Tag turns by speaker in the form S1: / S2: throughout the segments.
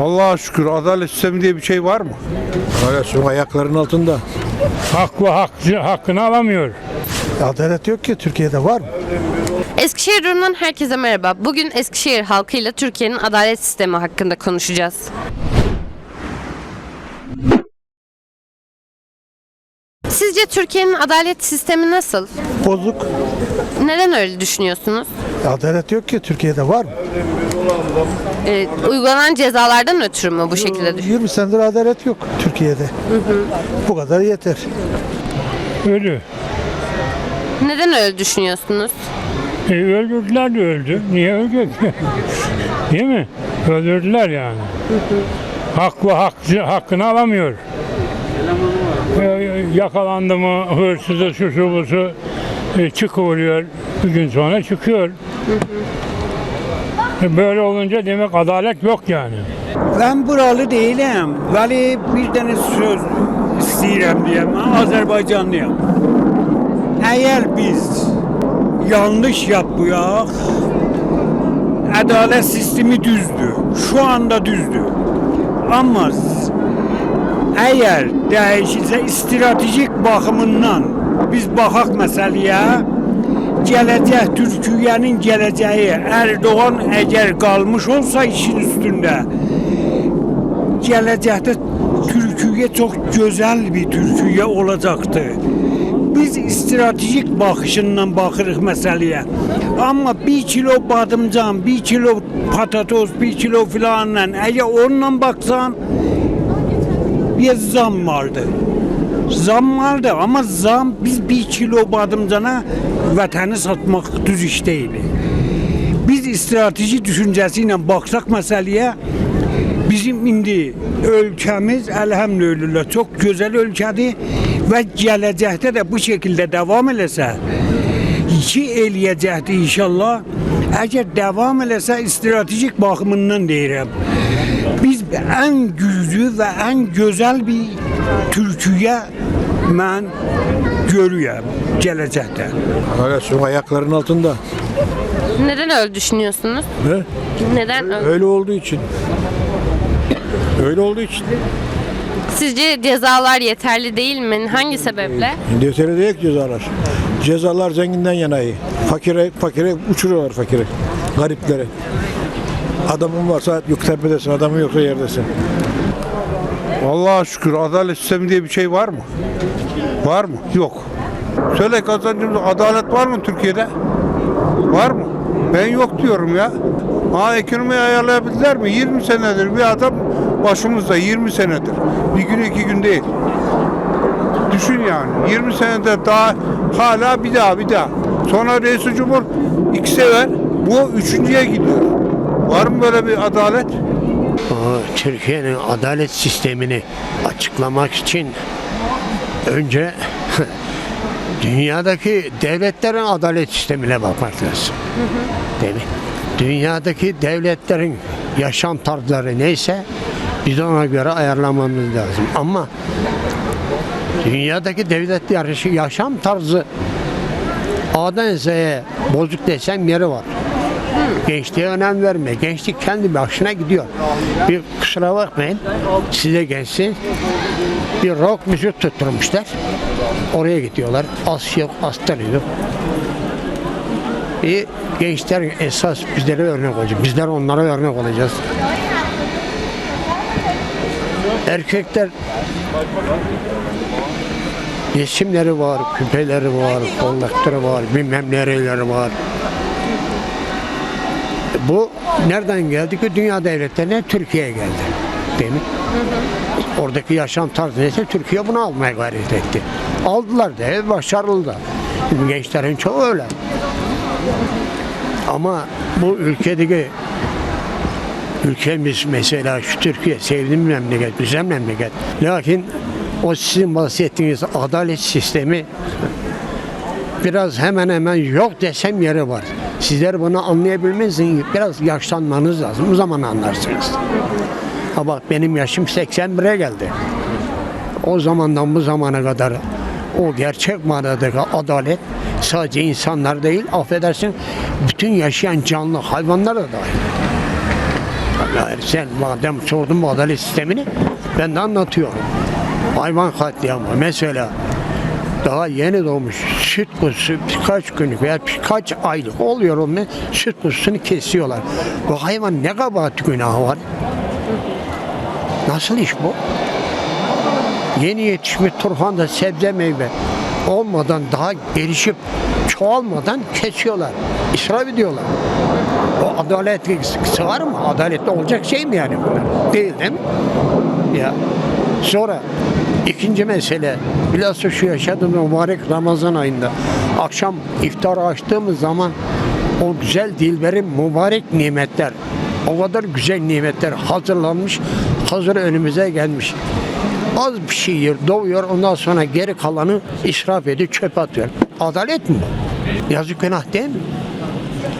S1: Allah'a şükür adalet sistemi diye bir şey var mı?
S2: Adalet şu ayaklarının altında.
S3: Haklı hakkı, hakkını alamıyor.
S2: Adalet yok ki Türkiye'de var mı?
S4: Eskişehir Durum'dan herkese merhaba. Bugün Eskişehir halkıyla Türkiye'nin adalet sistemi hakkında konuşacağız. Sizce Türkiye'nin adalet sistemi nasıl?
S2: Bozuk.
S4: Neden öyle düşünüyorsunuz?
S2: Adalet yok ki Türkiye'de var mı?
S4: Ee, uygulanan cezalardan ötürü mü bu şekilde düşünüyorsunuz?
S2: 20 senedir adalet yok Türkiye'de. Bu kadar yeter.
S3: Ölü.
S4: Neden öyle düşünüyorsunuz?
S3: E, öldürdüler de öldü. Niye ölecek? Değil mi? Öldürdüler yani. Haklı hakkı, hakkını alamıyor. Yakalandı mı hırsızı şu şu busu e, çıkıveriyor. Bir gün sonra çıkıyor. E, Böyle olunca demek adalet yok yani.
S5: Ben buralı değilim. Vali bir tane söz istəyirəm deyəm. Mən Azərbaycanlıyam. Əgər biz yanlış yapıyaq, ədalət sistemi düzdür. Şu anda düzdür. Amma əgər dəyişilsə stratejik baxımından biz baxaq məsələyə, gələcək Türkiyənin gələcəyi Erdoğan əgər qalmış olsa işin üstündə gələcəkdə Türkiyə çox gözəl bir Türkiyə olacaqdı. Biz stratejik baxışından baxırıq məsələyə. Amma 1 kilo badımcan, 1 kilo patatos, 1 kilo filanla əgər onunla baxsan bir zam vardı. Zam vardı ama zam biz 1 kilo badımcana vətəni satmaq düz iş deyil. Biz strateji düşüncəsi ilə baxsaq məsələyə Bizim indi ölkəmiz əlhəmdülillah çox gözəl ölkədir və gələcəkdə də bu şəkildə davam eləsə, iki eləyəcəkdir inşallah. Əgər davam eləsə stratejik baxımından deyirəm. Biz ən güclü və ən gözəl bir Türkiyə mən görürəm gələcəkdə.
S2: Adalet şu ayaklarının altında.
S4: Neden öyle düşünüyorsunuz?
S2: Ne?
S4: Neden öyle?
S2: Öyle olduğu için. Öyle olduğu için.
S4: Sizce cezalar yeterli değil mi? Hangi sebeple?
S2: Yeterli değil ki cezalar. Cezalar zenginden yanayı. Fakire, fakire uçuruyorlar fakiri. Gariplere. Adamın varsa yok tepedesin, adamın yoksa yerdesin.
S1: Allah'a şükür adalet sistemi diye bir şey var mı? Var mı? Yok. Söyle kazancımız adalet var mı Türkiye'de? Var mı? Ben yok diyorum ya. Ha ekonomiyi ayarlayabildiler mi? 20 senedir bir adam başımızda 20 senedir. Bir gün iki gün değil. Düşün yani 20 senedir daha hala bir daha bir daha. Sonra reis cumhur iki sefer bu üçüncüye gidiyor. Var mı böyle bir adalet?
S6: Türkiye'nin adalet sistemini açıklamak için önce dünyadaki devletlerin adalet sistemine bakmak lazım. Değil mi? Dünyadaki devletlerin yaşam tarzları neyse biz ona göre ayarlamamız lazım. Ama dünyadaki devlet yaşam tarzı A'dan Z'ye bozuk desem yeri var. Gençliğe önem verme. Gençlik kendi başına gidiyor. Bir kusura bakmayın. Size gençsiniz. Bir rock müzik tutturmuşlar. Oraya gidiyorlar. Az yok, astarı yok. Bir gençler esas bizlere örnek olacak. Bizler onlara örnek olacağız. Erkekler resimleri var, küpeleri var, kollakları var, bilmem nereleri var. Bu nereden geldi ki? Dünya devletlerine Türkiye'ye geldi. Değil mi? Oradaki yaşam tarzı neyse Türkiye bunu almaya gayret etti. Aldılar da evet, başarılı da. Gençlerin çoğu öyle. Ama bu ülkedeki ülkemiz mesela şu Türkiye sevdiğim memleket, güzel memleket. Lakin o sizin bahsettiğiniz adalet sistemi biraz hemen hemen yok desem yeri var. Sizler bunu anlayabilmeniz için biraz yaşlanmanız lazım. O zaman anlarsınız. Ha bak benim yaşım 81'e geldi. O zamandan bu zamana kadar o gerçek manadaki adalet sadece insanlar değil affedersin bütün yaşayan canlı hayvanlar da dahil. Yani sen madem sordun bu adalet sistemini ben de anlatıyorum. Hayvan katliamı mesela daha yeni doğmuş süt kuzusu birkaç günlük veya birkaç aylık oluyor onun süt kuzusunu kesiyorlar. Bu hayvan ne kabahat günahı var? Nasıl iş bu? Yeni yetişmiş turfanda sebze meyve olmadan daha gelişip çoğalmadan kesiyorlar. İsraf ediyorlar. O adaletli sığar mı? Adaletli olacak şey mi yani? Değil değil mi? Ya sonra ikinci mesele bilhassa şu yaşadığım mübarek Ramazan ayında akşam iftar açtığımız zaman o güzel dilberin mübarek nimetler o kadar güzel nimetler hazırlanmış hazır önümüze gelmiş. Az bir şey yer, doğuyor ondan sonra geri kalanı israf ediyor çöpe atıyor. Adalet mi? Yazık günah değil mi?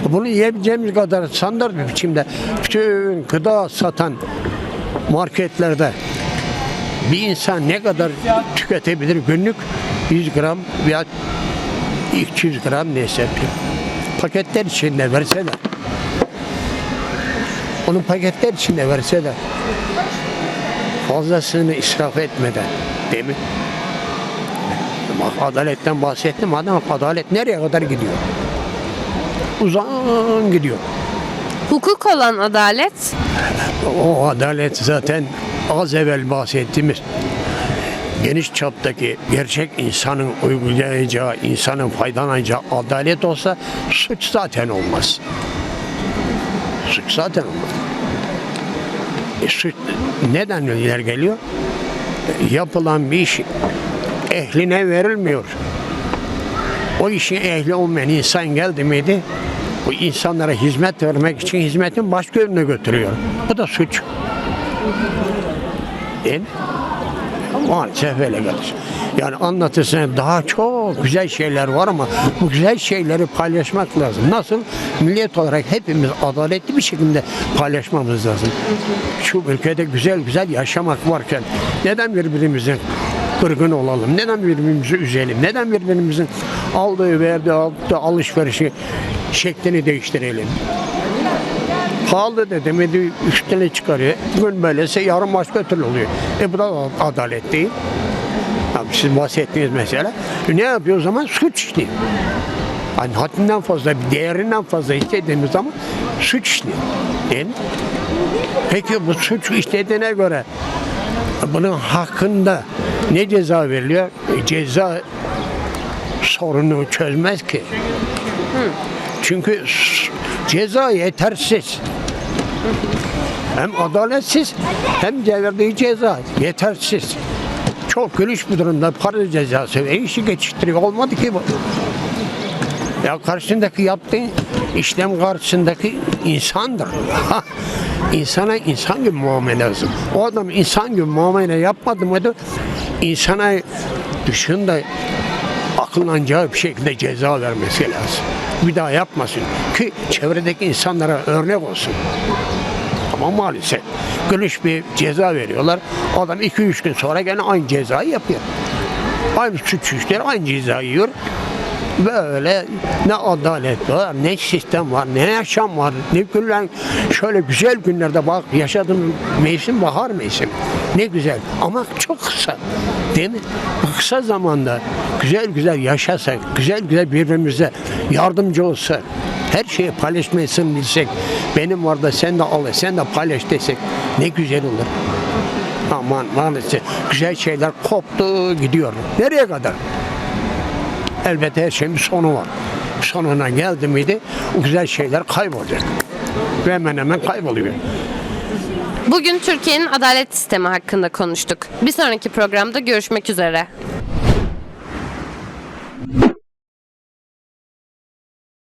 S6: Bunu yiyebileceğimiz kadar standart bir biçimde bütün gıda satan marketlerde bir insan ne kadar tüketebilir günlük 100 gram veya 200 gram neyse paketler içinde verseler onu paketler içinde verseler fazlasını israf etmeden değil mi? Bak adaletten bahsettim adam adalet nereye kadar gidiyor? Uzan gidiyor.
S4: Hukuk olan adalet
S6: O adalet zaten az evvel bahsettiğimiz geniş çaptaki gerçek insanın uygulayacağı, insanın faydalanacağı adalet olsa suç zaten olmaz. Suç zaten olmaz. E, suç neden iler geliyor? Yapılan bir iş ehline verilmiyor. O işin ehli olmayan insan geldi miydi? Bu insanlara hizmet vermek için hizmetin başka yönüne götürüyor. Bu da suç. Değil? Maalesef öyle kardeşim. Yani anlatırsan daha çok güzel şeyler var ama bu güzel şeyleri paylaşmak lazım. Nasıl? Millet olarak hepimiz adaletli bir şekilde paylaşmamız lazım. Şu ülkede güzel güzel yaşamak varken neden birbirimizin kırgın olalım? Neden birbirimizi üzelim? Neden birbirimizin aldığı verdiği aldığı alışverişi şeklini değiştirelim? Pahalı dedi mi de üstüne çıkarıyor. Bugün böylese yarın başka türlü oluyor. E bu da adalet değil. Abi siz bahsettiğiniz mesela. E ne yapıyor o zaman? Suç işliyor. Hani haddinden fazla, bir değerinden fazla istediğimiz zaman suç işliyor. Değil mi? Peki bu suç işlediğine göre bunun hakkında ne ceza veriliyor? E, ceza sorunu çözmez ki. Çünkü ceza yetersiz. Hem adaletsiz hem de verdiği ceza yetersiz. Çok gülüş bir durumda para cezası ve işi geçiştiriyor. Olmadı ki bu. Ya karşındaki yaptığın işlem karşısındaki insandır. İnsana insan gibi muamele lazım. O adam insan gibi muamele yapmadı mıydı? insana dışında akıllanacağı bir şekilde ceza vermesi lazım. Bir daha yapmasın ki çevredeki insanlara örnek olsun. Ama maalesef gülüş bir ceza veriyorlar. Adam 2-3 gün sonra gene aynı cezayı yapıyor. Aynı suç işleri aynı cezayı yiyor. Böyle ne adalet var, ne sistem var, ne yaşam var, ne gülen şöyle güzel günlerde bak yaşadığım mevsim bahar mevsim. Ne güzel ama çok kısa. Değil mi? Kısa zamanda güzel güzel yaşasak, güzel güzel birbirimize yardımcı olsak, her şeyi paylaşmasını bilsek, benim var da sen de al, sen de paylaş desek ne güzel olur. Aman maalesef güzel şeyler koptu gidiyor. Nereye kadar? Elbette her şeyin sonu var. Sonuna geldi miydi o güzel şeyler kaybolacak. Ve hemen hemen kayboluyor.
S4: Bugün Türkiye'nin adalet sistemi hakkında konuştuk. Bir sonraki programda görüşmek üzere.